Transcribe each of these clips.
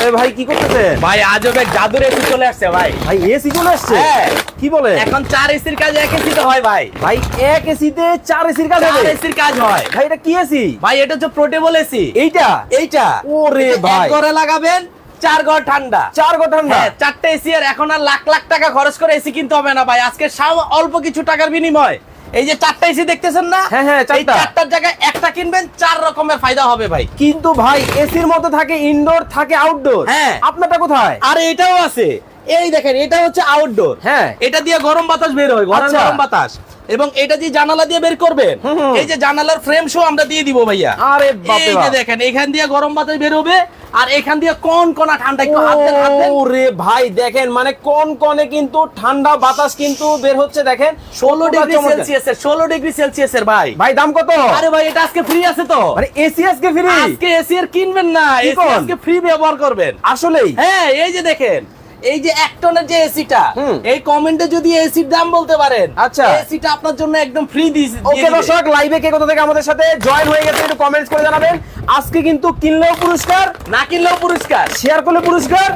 আরে ভাই কি করতেছেন? ভাই আজব জাদুর এসি চলে আসছে ভাই। ভাই এসি চলে আসছে? হ্যাঁ। কি বলে? এখন চার এসির কাজ এক এসিতে হয় ভাই। ভাই এক এসিতে চার এসির কাজ হবে? এসির কাজ হয়। ভাই এটা কি এসি ভাই এটা হচ্ছে পোর্টেবল এসি এইটা? এইটা। ওরে ভাই। এক ঘরে লাগাবেন চার ঘর ঠান্ডা। চার ঠান্ডা? হ্যাঁ চারটে এসি আর এখন আর লাখ লাখ টাকা খরচ করে এসি কিনতে হবে না ভাই। আজকে অল্প কিছু টাকার বিনিময়। এই যে চারটা এসি দেখতেছেন না হ্যাঁ, হ্যাঁ, এই চারটা। চারটার জায়গায় একটা কিনবেন চার রকমের ফায়দা হবে ভাই কিন্তু ভাই এসির মতো থাকে ইনডোর থাকে আউটডোর হ্যাঁ। আপনারটা কোথায় আর এটাও আছে এই দেখেন এটা হচ্ছে আউটডোর হ্যাঁ। এটা দিয়ে গরম বাতাস বের হয় আচ্ছা। গরম বাতাস এবং এটা দিয়ে জানালা দিয়ে বের করবেন। এই যে জানালার ফ্রেম শো আমরা দিয়ে দিব ভাইয়া। আরে বাপরে এই যে দেখেন এখান দিয়ে গরম বাতাস বের হবে আর এখান দিয়ে কোন কোনা ঠান্ডা একটু হাত দেন হাত দেন। ওরে ভাই দেখেন মানে কোন কোনে কিন্তু ঠান্ডা বাতাস কিন্তু বের হচ্ছে দেখেন। ষোলো কতটা ডিগ্রি সেলসিয়াস সেলসিয়াসের ষোলো ডিগ্রি সেলসিয়াস এর ভাই। ভাই দাম কত? আরে ভাই এটা আজকে ফ্রি আছে তো। মানে এসি আজকে ফ্রি আজকে এসি এর কিনবেন না এসি আজকে ফ্রি ব্যবহার করবেন। আসলেই? হ্যাঁ এই যে দেখেন এই যে এক টনের যে এসিটা এই কমেন্টে যদি এসির দাম বলতে পারেন আচ্ছা। এসিটা আপনার জন্য একদম ফ্রি দিয়েছি ওকে দর্শক লাইভে কে কোথা থেকে আমাদের সাথে জয়েন হয়ে গেছে একটু কমেন্টস করে জানাবেন। আজকে কিন্তু কিনলেও পুরস্কার না কিনলেও পুরস্কার। শেয়ার করলে পুরস্কার।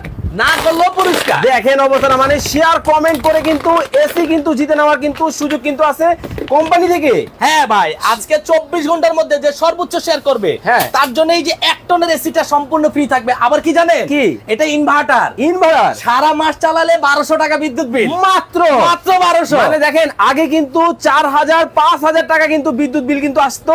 না করলেও পুরস্কার। দেখেন অবস্থা মানে শেয়ার কমেন্ট করে কিন্তু এসি কিন্তু জিতে নেওয়ার কিন্তু সুযোগ কিন্তু আছে। কোম্পানি থেকে? হ্যাঁ ভাই আজকে চব্বিশ ঘণ্টার মধ্যে যে সর্বোচ্চ শেয়ার করবে হ্যাঁ। তার জন্য এই যে এক টনের এসিটা সম্পূর্ণ ফ্রি থাকবে। আবার কি জানেন? কি? এটা ইনভার্টার ইনভার্টার সারা মাস চালালে বারোশো টাকা বিদ্যুৎ বিল মাত্র? মাত্র বারোশো। মানে দেখেন আগে কিন্তু চার হাজার পাঁচ হাজার টাকা কিন্তু বিদ্যুৎ বিল কিন্তু আসতো।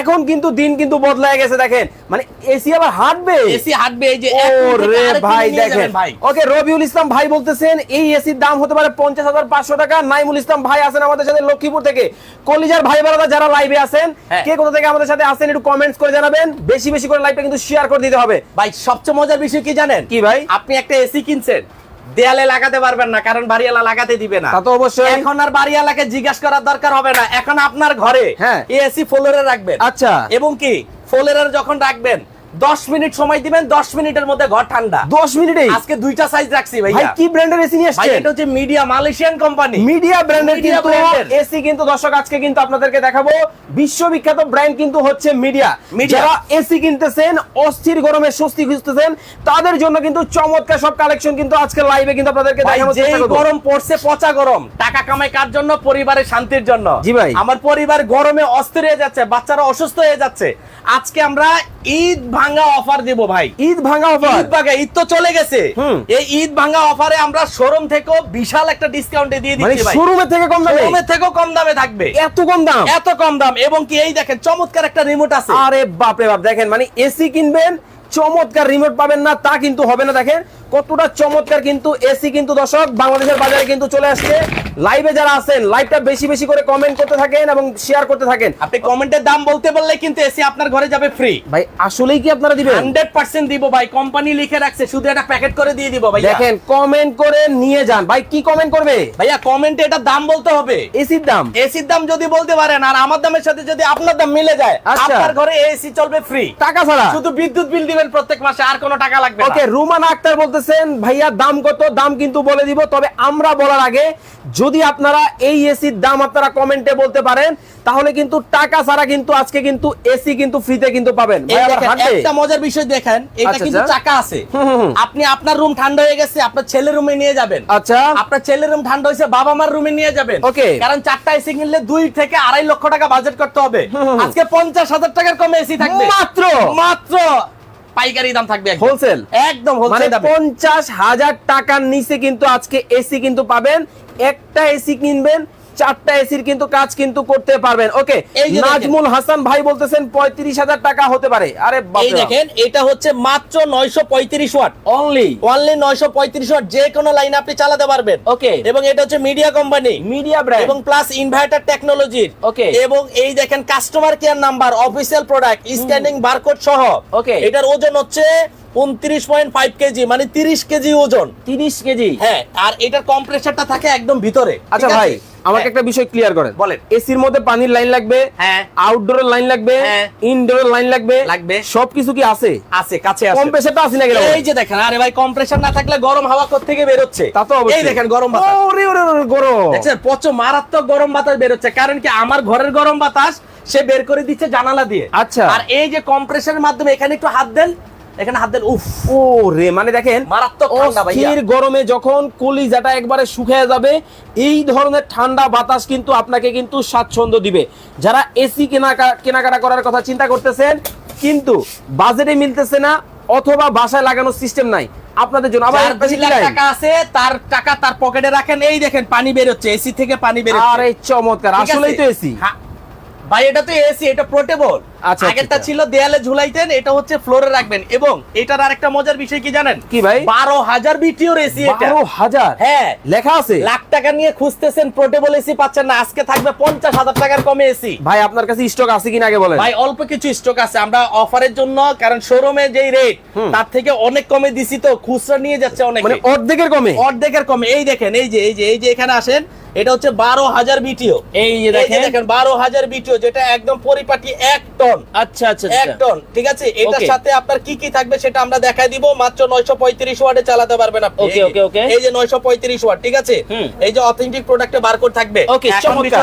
এখন কিন্তু দিন কিন্তু বদলায় গেছে দেখেন। মানে এসি আবার হাঁটবে? এসি হাঁটবে এই যে এক ও রুম থেকে রে আরেক ভাই দেখেন। ভাই। ওকে রবিউল ইসলাম ভাই বলতেছেন এই এসির দাম হতে পারে পঞ্চাশ হাজার পাঁচশো টাকা। নাইমুল ইসলাম ভাই আছেন আমাদের সাথে লক্ষ্মীপুর থেকে। কলিজার ভাই বারাদা যারা লাইভে আছেন হ্যাঁ। কে কোথা থেকে আমাদের সাথে আসেন একটু কমেন্টস করে জানাবেন। বেশি বেশি করে লাইভটা কিন্তু শেয়ার করে দিতে হবে। ভাই সবচেয়ে মজার বিষয় কি জানেন? কি ভাই? আপনি একটা এসি কিনছেন দেয়ালে লাগাতে পারবেন না কারণ বাড়িওয়ালা লাগাতে দিবে না। তা তো অবশ্যই। এখন আর বাড়িওয়ালাকে জিজ্ঞাসা করার দরকার হবে না। এখন আপনার ঘরে হ্যাঁ। এসি ফ্লোরে রাখবেন। আচ্ছা। এবং কি ফ্লোরে যখন রাখবেন দশ মিনিট সময় দিবেন দশ মিনিটের মধ্যে ঘর ঠান্ডা। দশ মিনিটেই? আজকে দুইটা সাইজ রাখছি ভাই কি ব্র্যান্ডের এসি নিয়ে ভাই আসছেন এটা হচ্ছে মিডিয়া মালয়েশিয়ান কোম্পানি মিডিয়া ব্র্যান্ডের কিন্তু এসি কিন্তু দর্শক আজকে কিন্তু আপনাদেরকে দেখাবো। বিশ্ববিখ্যাত ব্র্যান্ড কিন্তু হচ্ছে মিডিয়া যারা এসি কিনতেছেন অস্থির গরমে স্বস্তি খুঁজতেছেন তাদের জন্য কিন্তু চমৎকার সব কালেকশন কিন্তু আজকে লাইভে কিন্তু আপনাদেরকে দেখানোর যে গরম পড়ছে পচা গরম টাকা কামাই কার জন্য? পরিবারের শান্তির জন্য। জি ভাই। আমার পরিবার গরমে অস্থির হয়ে যাচ্ছে বাচ্চারা অসুস্থ হয়ে যাচ্ছে। আজকে আমরা ঈদ ভাঙা অফার দেব ভাই। ঈদ ভাঙা অফার ঈদ ভাঙা ঈদ তো চলে গেছে। এই ঈদ ভাঙা অফারে আমরা শোরুম থেকে বিশাল একটা ডিসকাউন্টে দিয়ে মানে দিচ্ছি ভাই। শোরুমে থেকে কম দামে? শোরুমে থেকে কম দামে থাকবে। এত কম দাম? এত কম দাম এবং কি এই দেখেন চমৎকার একটা রিমোট আছে। আরে বাপ রে বাপ দেখেন মানে এসি কিনবেন চমৎকার রিমোট পাবেন না তা কিন্তু হবে না দেখেন। কতটা চমৎকার কিন্তু এসি কিন্তু দর্শক বাংলাদেশের বাজারে কিন্তু চলে আসছে। লাইভে যারা আছেন লাইভটা বেশি বেশি করে কমেন্ট করতে থাকেন এবং শেয়ার করতে থাকেন। আপনি কমেন্টের দাম বলতে বললে কিন্তু এসি আপনার ঘরে যাবে ফ্রি ভাই আসলেই কি আপনারা দিবেন? হান্ড্রেড পার্সেন্ট দিব ভাই। কোম্পানি লিখে রাখছে শুধু একটা প্যাকেট করে দিয়ে দিব ভাই দেখেন কমেন্ট করে নিয়ে যান। ভাই কি কমেন্ট করবে? ভাইয়া কমেন্টে এটা দাম বলতে হবে। এসির দাম? এসির দাম যদি বলতে পারেন আর আমার দামের সাথে যদি আপনার দাম মিলে যায় আচ্ছা। আপনার ঘরে এসি চলবে ফ্রি টাকা ছাড়া? শুধু বিদ্যুৎ বিল দিবেন প্রত্যেক মাসে আর কোনো টাকা লাগবে ওকে না রুমান আক্তার বলতেছেন ভাইয়া দাম কত? দাম কিন্তু বলে দিব। তবে আমরা বলার আগে যদি আপনারা এই এসির দাম আপনারা কমেন্টে বলতে পারেন তাহলে কিন্তু টাকা ছাড়া কিন্তু আজকে কিন্তু এসি কিন্তু ফ্রিতে কিন্তু পাবেন? একটা মজার বিষয় দেখেন এটা আচ্ছা, কিন্তু আচ্ছা। চাকা আছে। আপনি আপনার রুম ঠান্ডা হয়ে গেছে আপনার ছেলের রুমে নিয়ে যাবেন। আচ্ছা। আপনার ছেলের রুম ঠান্ডা হয়েছে বাবা মার রুমে নিয়ে যাবেন। ওকে। কারণ চারটা এসি কিনলে দুই থেকে আড়াই লক্ষ টাকা বাজেট করতে হবে। আজকে পঞ্চাশ হাজার টাকার কমে এসি থাকবে। মাত্র? মাত্র। পাইকারি দাম থাকবে হোলসেল একদম মানে হোলসেল পঞ্চাশ হাজার টাকার নিচে কিন্তু আজকে এসি কিন্তু পাবেন একটা এসি কিনবেন চারটা এসির কিন্তু কাজ কিন্তু করতে পারবেন। ওকে। নাজমুল হাসান ভাই বলতেছেন পঁয়ত্রিশ হাজার টাকা হতে পারে। আরে এই দেখেন এটা হচ্ছে মাত্র নয়শো পঁয়ত্রিশ ওয়াট। অনলি অনলি নয়শো পঁয়ত্রিশ ওয়াট যে কোনো লাইন আপনি চালাতে পারবেন। ওকে। এবং এটা হচ্ছে মিডিয়া কোম্পানি মিডিয়া ব্র্যান্ড এবং প্লাস ইনভার্টার টেকনোলজির Okay. এবং এই দেখেন customer care number official product scanning barcode সহ। ওকে। এটার ওজন হচ্ছে উনত্রিশ পয়েন্ট ফাইভ কেজি মানে তিরিশ কেজি ওজন। তিরিশ কেজি? হ্যাঁ আর এটার কম্প্রেসারটা থাকে একদম ভিতরে। আচ্ছা ভাই আমাকে হ্যাঁ। একটা বিষয় ক্লিয়ার করেন। বলেন। এসির মধ্যে পানির লাইন লাগবে হ্যাঁ। আউটডোরের লাইন লাগবে হ্যাঁ। ইনডোরের লাইন লাগবে লাগবে। সবকিছু কি আছে? আছে কাছে আছে। কম্প্রেসারটা আছে নাকি এই যে দেখেন আরে ভাই কম্প্রেসার না থাকলে গরম হাওয়া কোথেকে বের হচ্ছে তা তো অবশ্যই। এই দেখেন গরম বাতাস। ওরে ওরে গরম। দেখছেন প্রচুর মারাত্মক গরম বাতাস বেরোচ্ছে। কারণ কি আমার ঘরের গরম বাতাস সে বের করে দিচ্ছে জানালা দিয়ে। আচ্ছা। আর এই যে কম্প্রেসারের মাধ্যমে এখানে একটু হাত দেন। এখানে হাত দেন উফ। ও রে মানে দেখেন মারাত্মক ঠান্ডা। অস্থির গরমে যখন কলিজাটা একবারে শুকিয়ে যাবে এই ধরনের ঠান্ডা বাতাস কিন্তু আপনাকে কিন্তু স্বাচ্ছন্দ্য দিবে। যারা এসি কেনা কেনাকাটা করার কথা চিন্তা করতেছেন কিন্তু বাজেটে মিলতেছে না অথবা বাসায় লাগানোর সিস্টেম নাই। আপনাদের জন্য আবার টাকা আছে তার টাকা তার পকেটে রাখেন। এই দেখেন পানি বের হচ্ছে এসি থেকে পানি বের হচ্ছে। আরে চমৎকার। আসলেই তো এসি। ভাই এটা তো এসি এটা পোর্টেবল আচ্ছা, আগেরটা আচ্ছা। ছিল দেয়ালে ঝুলাইতেন এটা হচ্ছে ফ্লোরে রাখবেন। এবং এটার আরেকটা মজার বিষয় কি জানেন? কি ভাই? বারো হাজার বিটিওর এসি এটা। হাজার হ্যাঁ। লেখা আছে? লাখ টাকা নিয়ে খুঁজতেছেন পোর্টেবল এসি পাচ্ছেন না আজকে থাকবে পঞ্চাশ হাজার টাকার কমে এসি ভাই আপনার কাছে স্টক আছে কিনা আগে বলেন। ভাই অল্প কিছু স্টক আছে আমরা অফারের জন্য কারণ শোরুমে যেই রেট তার থেকে অনেক কমে দিছি তো খুচরা নিয়ে যাচ্ছে অনেক। মানে অর্ধেকের কমে? অর্ধেকের কমে। এই দেখেন এই যে এই যে এই যে এখানে আসেন এটা হচ্ছে বারো হাজার বিটিও এই যে দেখেন। বারো হাজার বিটিও যেটা একদম পরিপাটি এক টন। আচ্ছা আচ্ছা এক টন ঠিক আছে? এটার সাথে আপনার কি কি থাকবে সেটা আমরা দেখাই দিব। মাত্র নয়শো পঁয়ত্রিশ ওয়াটে চালাতে পারবেন আপনি। ওকে এই যে- okay, okay. এই যে নয়শো পঁয়ত্রিশ ওয়াট ঠিক আছে? এই যে অথেন্টিক প্রোডাক্টে বারকোড থাকবে। ওকে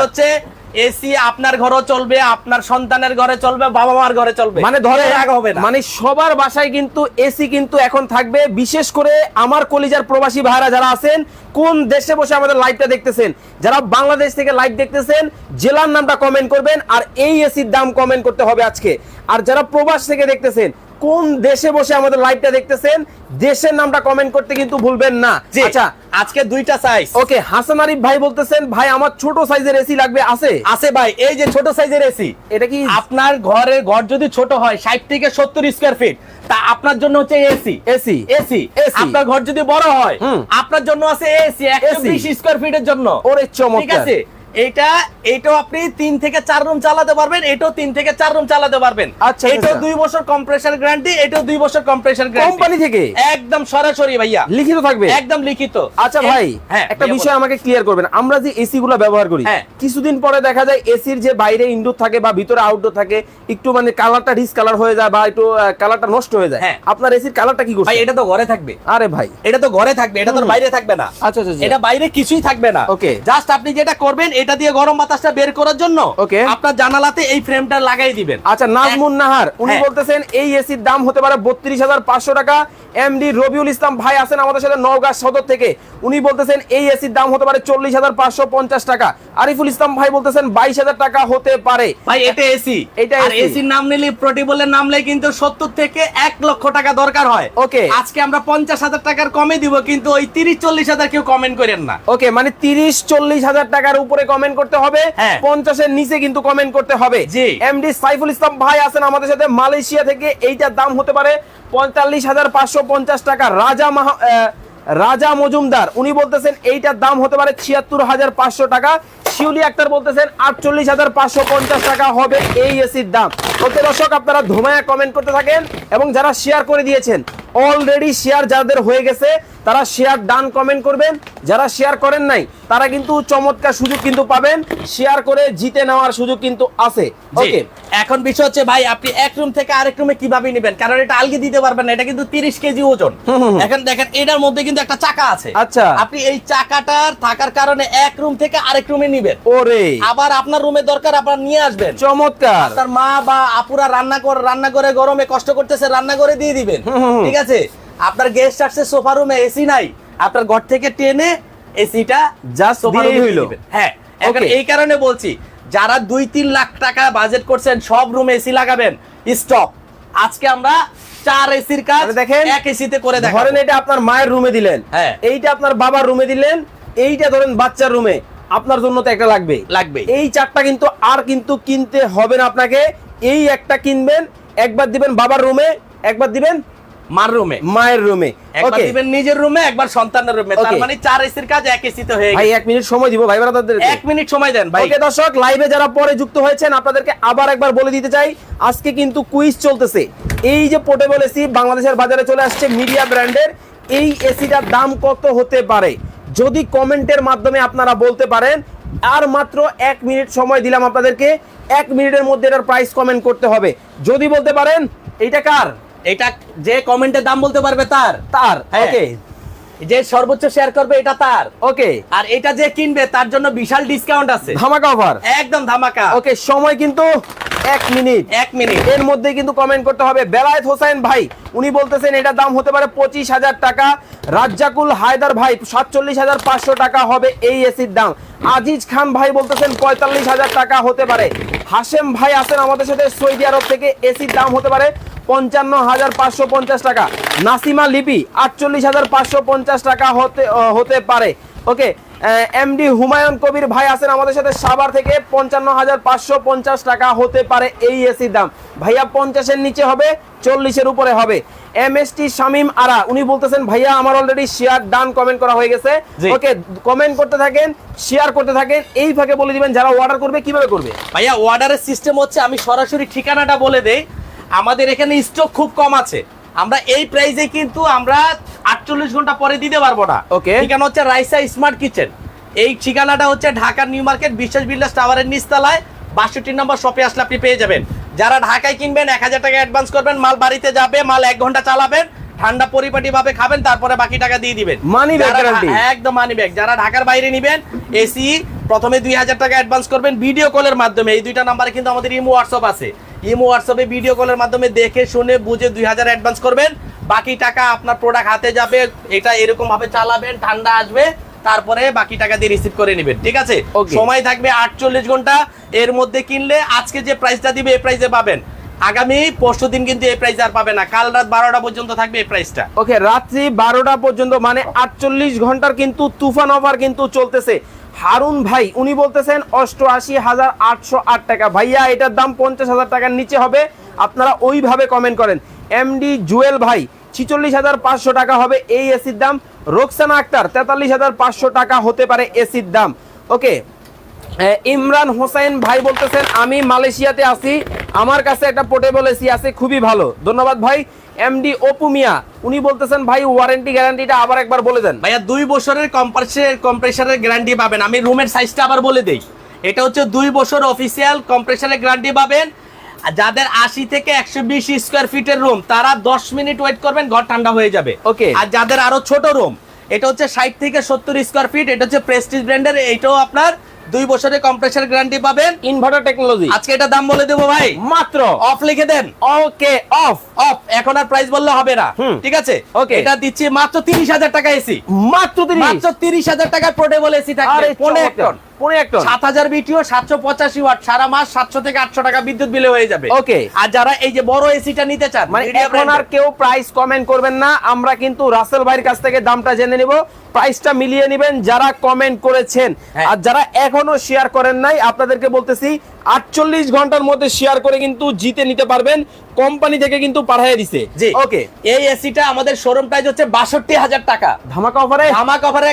হচ্ছে এসি আপনার ঘরেও চলবে আপনার সন্তানের ঘরে চলবে বাবা মার ঘরে চলবে। মানে ধরে রাগ হবে না। মানে সবার বাসায় কিন্তু এসি কিন্তু এখন থাকবে। বিশেষ করে আমার কলিজার প্রবাসী ভাইরা যারা আছেন কোন দেশে বসে আমাদের লাইভটা দেখতেছেন যারা বাংলাদেশ থেকে লাইভ দেখতেছেন জেলার নামটা কমেন্ট করবেন আর এই এসির দাম কমেন্ট করতে হবে আজকে। আর যারা প্রবাস থেকে দেখতেছেন কোন দেশে বসে আমাদের লাইভটা দেখতেছেন দেশের নামটা কমেন্ট করতে কিন্তু ভুলবেন না। আচ্ছা আজকে দুইটা সাইজ ওকে হাসান আরিফ ভাই বলতেছেন ভাই আমার ছোট সাইজের এসি লাগবে আছে? আছে ভাই এই যে ছোট সাইজের এসি এটা কি? আপনার ঘরের ঘর যদি ছোট হয় ষাট থেকে সত্তর স্কোয়ার ফিট তা আপনার জন্য হচ্ছে এসি এসি এসি আপনার ঘর যদি বড় হয় আপনার জন্য আছে এসি একশো বিশ স্কোয়ার ফিটের জন্য। ওরে ঠিক আছে? এইটা এইটাও আপনি তিন থেকে চার রুম চালাতে পারবেন এটাও তিন থেকে চার রুম চালাতে পারবেন। আচ্ছা, এটাও আচ্ছা। দুই বছর কম্প্রেসার গ্যারান্টি এটাও দুই বছর কম্প্রেসার গ্যারান্টি কোম্পানি থেকে? একদম সরাসরি ভাইয়া। লিখিত থাকবে? একদম লিখিত। আচ্ছা ভাই হ্যাঁ একটা বিষয় আমাকে ক্লিয়ার করবেন। আমরা যে এসি গুলো ব্যবহার করি হ্যাঁ। কিছুদিন পরে দেখা যায় এসির যে বাইরে ইনডোর থাকে বা ভিতরে আউটডোর থাকে একটু মানে কালারটা ডিস কালার হয়ে যায় বা একটু কালারটা নষ্ট হয়ে যায়। হ্যাঁ। আপনার এসির কালারটা কি ভাই করছে এটা তো ঘরে থাকবে। আরে ভাই। এটা তো ঘরে থাকবে এটা তো বাইরে থাকবে না। আচ্ছা আচ্ছা আচ্ছা। এটা বাইরে কিছুই থাকবে না। ওকে জাস্ট আপনি যেটা করবেন এটা দিয়ে গরম বাতাসটা বের করার জন্য Okay. আপনার জানালাতে এই ফ্রেমটা লাগাই দিবেন। আচ্ছা নাজমুন নাহার উনি হ্যাঁ। বলতেছেন এই এসির দাম হতে পারে বত্রিশ হাজার পাঁচশো টাকা। এমডি রবিউল ইসলাম ভাই আছেন আমাদের সাথে নওগাঁ সদর থেকে। উনি বলতেছেন এই এসির দাম হতে পারে চল্লিশ হাজার পাঁচশো পঞ্চাশ টাকা। আরিফুল ইসলাম ভাই বলতেছেন বাইশ হাজার টাকা হতে পারে। ভাই এটা এসি। এটা এসির নাম নিলে প্রোটিবলের নামলে কিন্তু সত্তর থেকে এক লক্ষ টাকা দরকার হয়। ওকে আজকে আমরা পঞ্চাশ হাজার টাকার কমে দিব কিন্তু ওই তিরিশ চল্লিশ হাজার কেউ কমেন্ট করেন না। ওকে মানে তিরিশ চল্লিশ হাজার টাকার উপরে কমেন্ট করতে হবে। হ্যাঁ। পঞ্চাশের নিচে কিন্তু কমেন্ট করতে হবে। এমডি সাইফুল ইসলাম ভাই আছেন আমাদের সাথে। মালয়েশিয়া থেকে এইটার দাম হতে পারে পঁয়তাল্লিশ হাজার পাঁচশো পঞ্চাশ টাকা। রাজা মাহা রাজা মজুমদার উনি বলতেছেন এইটার দাম হতে পারে ছিয়াত্তর হাজার পাঁচশো টাকা। শিউলি আক্তার বলতেছেন আটচল্লিশ হাজার পাঁচশো পঞ্চাশ টাকা হবে এই এসির দাম। ওকে দর্শক আপনারা ধুমায়া কমেন্ট করতে থাকেন এবং যারা শেয়ার করে দিয়েছেন অলরেডি শেয়ার যাদের হয়ে গেছে তারা শেয়ার ডান কমেন্ট করবেন। যারা শেয়ার করেন নাই তারা কিন্তু চমৎকার সুযোগ কিন্তু পাবেন। শেয়ার করে জিতে নেওয়ার সুযোগ কিন্তু আছে। ওকে এখন বিষয় হচ্ছে ভাই আপনি এক রুম থেকে আরেক রুমে কীভাবে নেবেন? কারণ এটা আলগে দিতে পারবেন না এটা কিন্তু তিরিশ কেজি ওজন। এখন দেখেন এটার মধ্যে কিন্তু একটা চাকা আছে। আচ্ছা। আপনি এই চাকাটার থাকার কারণে এক রুম থেকে আরেক রুমে নিবেন। ওরে। আবার আপনার রুমে দরকার আপনার নিয়ে আসবেন। চমৎকার। তার মা বা আপুরা রান্না করে রান্না করে গরমে কষ্ট করতেছে রান্না করে দিয়ে দিবেন। ঠিক আছে? আপনার গেস্ট আসছে সোফা রুমে এসি নাই। আপনার ঘর থেকে টেনে এসিটা Just সোফা রুমে হইল। হ্যাঁ এখন এই কারণে বলছি যারা দুই তিন লাখ টাকা বাজেট করছেন সব রুমে এসি লাগাবেন। স্টপ আজকে আমরা চার এসির কাজ দেখেন, এক এসিতে করে দেখাবো। ধরেন এটা আপনার মায়ের রুমে দিলেন। হ্যাঁ। এইটা আপনার বাবার রুমে দিলেন। এইটা ধরেন বাচ্চার রুমে আপনার জন্য তো একটা লাগবে। লাগবে। এই চারটা কিন্তু আর কিন্তু কিনতে হবে না আপনাকে। এই একটা কিনবেন একবার দিবেন বাবার রুমে একবার দিবেন মার রুমে। মায়ের রুমে। একবার দিবেন নিজের রুমে একবার সন্তানের রুমে। তার মানে চার এসির কাজ এক এসিতে হয়ে ভাই এক মিনিট সময় দিব ভাই ব্রাদারদের এক মিনিট সময় দেন ভাই। ওকে দর্শক লাইভে যারা পরে যুক্ত হয়েছেন আপনাদেরকে আবার একবার বলে দিতে চাই আজকে কিন্তু কুইজ চলতেছে। এই যে পোর্টেবল এসি বাংলাদেশের বাজারে চলে আসছে মিডিয়া ব্র্যান্ডের এই এসিটার দাম কত হতে পারে? যদি কমেন্টের মাধ্যমে আপনারা বলতে পারেন আর মাত্র এক মিনিট সময় দিলাম আপনাদেরকে এক মিনিটের মধ্যে এটার প্রাইস কমেন্ট করতে হবে। যদি বলতে পারেন এইটা কার? এটা যে কমেন্টের দাম বলতে পারবে তার। তার হ্যাঁ। ওকে। যে সর্বোচ্চ শেয়ার করবে এটা তার। ওকে। আর এটা যে কিনবে তার জন্য বিশাল ডিসকাউন্ট আছে। ধামাকা অফার একদম ধামাকা। ওকে সময় কিন্তু এক মিনিট। এক মিনিট। এর মধ্যে কিন্তু কমেন্ট করতে হবে বেলায়েত হোসেন ভাই উনি বলতেছেন এটার দাম হতে পারে পঁচিশ হাজার টাকা। রাজ্জাকুল হায়দার ভাই সাতচল্লিশ হাজার পাঁচশো টাকা হবে এই এসির দাম। আজিজ খান ভাই বলতেছেন পঁয়তাল্লিশ হাজার টাকা হতে পারে। হাশেম ভাই আছেন আমাদের সাথে সৌদি আরব থেকে এসির দাম হতে পারে পঞ্চান্ন হাজার পাঁচশো পঞ্চাশ টাকা। নাসিমা লিপি আটচল্লিশ হাজার পাঁচশো পঞ্চাশ টাকা হতে হতে পারে। ওকে এমডি হুমায়ুন কবির ভাই আছেন আমাদের সাথে সাভার থেকে। পঞ্চান্ন হাজার পাঁচশো পঞ্চাশ টাকা হতে পারে এই এসির দাম। ভাইয়া পঞ্চাশের নিচে হবে চল্লিশের উপরে হবে। M S T Shamim Ara উনি বলতেছেন ভাইয়া আমার অলরেডি শেয়ার ডান কমেন্ট করা হয়ে গেছে। ওকে কমেন্ট করতে থাকেন শেয়ার করতে থাকেন এই ফাঁকে বলে দিবেন যারা অর্ডার করবে কীভাবে করবে? ভাইয়া অর্ডারের সিস্টেম হচ্ছে আমি সরাসরি ঠিকানাটা বলে দেই। আমাদের এখানে স্টক খুব কম আছে। আমরা এই প্রাইসে কিন্তু আমরা আটচল্লিশ ঘণ্টা পরে দিতে পারব না। Okay. ঠিকানা হচ্ছে রাইসা স্মার্ট কিচেন এই ঠিকানাটা হচ্ছে ঢাকার নিউ মার্কেট বিশ্বাস বিল্ডার্স টাওয়ারের নিচতলায়। বাষট্টি নম্বর শপে আসলে আপনি পেয়ে যাবেন। যারা ঢাকায় কিনবেন এক হাজার টাকা অ্যাডভান্স করবেন মাল বাড়িতে যাবে মাল এক ঘণ্টা চালাবেন ঠান্ডা পরিপাটি ভাবে খাবেন তারপরে বাকি টাকা দিয়ে দিবেন। মানি। একদম মানি ব্যাগ যারা ঢাকার বাইরে নিবেন এসি প্রথমে দুই হাজার টাকা অ্যাডভান্স করবেন ভিডিও কলের মাধ্যমে। এই দুইটা নাম্বারে কিন্তু আমাদের ইমো হোয়াটসঅ্যাপ আছে। ইমো হোয়াটসঅ্যাপে ভিডিও কলের মাধ্যমে দেখে শুনে বুঝে দুই হাজার অ্যাডভান্স করবেন। বাকি টাকা আপনার প্রোডাক্ট হাতে যাবে এটা এরকম ভাবে চালাবেন ঠান্ডা আসবে তারপরে বাকি টাকা দিয়ে রিসিভ করে নেবেন ঠিক আছে. সময় থাকবে আটচল্লিশ ঘণ্টা এর মধ্যে কিনলে আজকে যে প্রাইসটা দিবে এই প্রাইসে পাবেন। আগামী পরশু দিন কিন্তু এই প্রাইস আর পাবে না। কাল রাত বারোটা পর্যন্ত থাকবে এই প্রাইসটা ওকে রাত্রি বারোটা পর্যন্ত মানে আটচল্লিশ ঘণ্টার কিন্তু তুফান অফার কিন্তু চলতেছে। হারুন ভাই, উনি বলতেছেন অষ্টআশি হাজার আটশো আট টাকা। ভাইয়া, এটার দাম পঞ্চাশ হাজার টাকার নিচে হবে। আপনারা ওইভাবে কমেন্ট করেন। এমডি জুয়েল ভাই, ছিচল্লিশ হাজার পাঁচশো টাকা হবে এই এসির দাম। রোকসানা আক্তার, তেতাল্লিশ হাজার পাঁচশো টাকা হতে পারে এসির দাম। ওকে ইমরান হোসেন ভাই বলতেছেন আমি মালয়েশিয়াতে আছি আমার কাছে একটা পোর্টেবল এসি আছে খুবই ভালো। ধন্যবাদ ভাই। এমডি অপু মিয়া উনি বলতেছেন ভাই ওয়ারেন্টি গ্যারান্টিটা আবার একবার বলে দেন। ভাইয়া দুই বছরের কম্প্রেসর কম্প্রেসারের গ্যারান্টি পাবেন। আমি রুমের সাইজটা আবার বলে দেই। এটা হচ্ছে দুই বছর অফিসিয়াল কম্প্রেসারের গ্যারান্টি পাবেন। যাদের আশি থেকে একশো বিশ স্কোয়ার ফিটের রুম তারা দশ মিনিট ওয়েট করবেন ঘর ঠান্ডা হয়ে যাবে। ওকে আর যাদের আরও ছোট রুম এটা হচ্ছে ষাট থেকে সত্তর স্কোয়ার ফিট এটা হচ্ছে প্রেস্টিজ ব্র্যান্ডের এটাও আপনার দুই বছরে কম্প্রেসার গ্যারান্টি পাবেন। ইনভার্টার টেকনোলজি আজকে এটা দাম বলে দেবো ভাই। মাত্র। অফ লিখে দেন। ওকে অফ অফ এখন আর প্রাইস বললে হবে না। ঠিক আছে? ওকে এটা দিচ্ছি মাত্র তিরিশ হাজার টাকা এসি মাত্র মাত্র তিরিশ হাজার টাকার পোর্টেবল এসি থাকবে। আরে পনে এক চমৎকার। টন পনে এক টন সাত হাজার বিটিও সাতশো পঁচাশি ওয়াট সারা মাস সাতশো থেকে আটশো টাকা বিদ্যুৎ বিলে হয়ে যাবে Okay. আর যারা এই যে বড় এসিটা নিতে চান মানে এখন আর কেউ প্রাইস কমেন্ট করবেন না আমরা কিন্তু রাসেল ভাইয়ের কাছ থেকে দামটা জেনে নিব প্রাইসটা মিলিয়ে নেবেন যারা কমেন্ট করেছেন হ্যাঁ। আর যারা এখনও শেয়ার করেন নাই আপনাদেরকে বলতেছি আটচল্লিশ ঘণ্টার মধ্যে শেয়ার করে কিন্তু জিতে নিতে পারবেন কোম্পানি থেকে কিন্তু পাঠিয়ে দিছে। জি। ওকে এই এসিটা আমাদের শোরুম প্রাইস হচ্ছে বাষট্টি হাজার টাকা। ধামাকা অফারে ধামা কভারে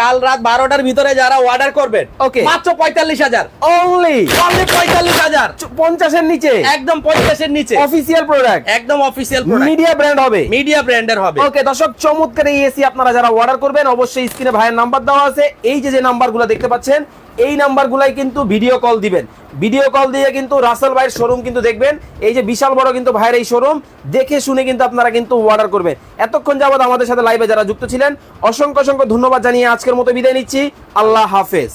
কাল রাত বারোটার ভিতরে যারা অর্ডার করবেন Okay. মাত্র পঁয়তাল্লিশ হাজার। অনলি অনলি পঁয়তাল্লিশ হাজার। পঞ্চাশের নিচে? একদম পঞ্চাশের নিচে। অফিসিয়াল প্রোডাক্ট একদম অফিসিয়াল মিডিয়া ব্র্যান্ড হবে? মিডিয়া ব্র্যান্ডের হবে। ওকে দর্শক চমৎকার এই এসি আপনারা যারা অর্ডার করবেন অবশ্যই স্ক্রিনে ভাইয়ের নাম্বার দেওয়া আছে। এই যে যে নাম্বারগুলো দেখতে পাচ্ছেন এই নাম্বারগুলাই কিন্তু ভিডিও কল দিবেন। ভিডিও কল দিয়ে কিন্তু রাসেল ভাইয়ের শোরুম কিন্তু দেখবেন। এই যে বিশাল বড় কিন্তু ভাইয়ের এই শোরুম দেখে শুনে কিন্তু আপনারা কিন্তু অর্ডার করবেন। এতক্ষণ যাবত আমাদের সাথে লাইভে যারা যুক্ত ছিলেন, অসংখ্য অসংখ্য ধন্যবাদ জানিয়ে আজকের মতো বিদায় নিচ্ছি। আল্লাহ হাফেজ।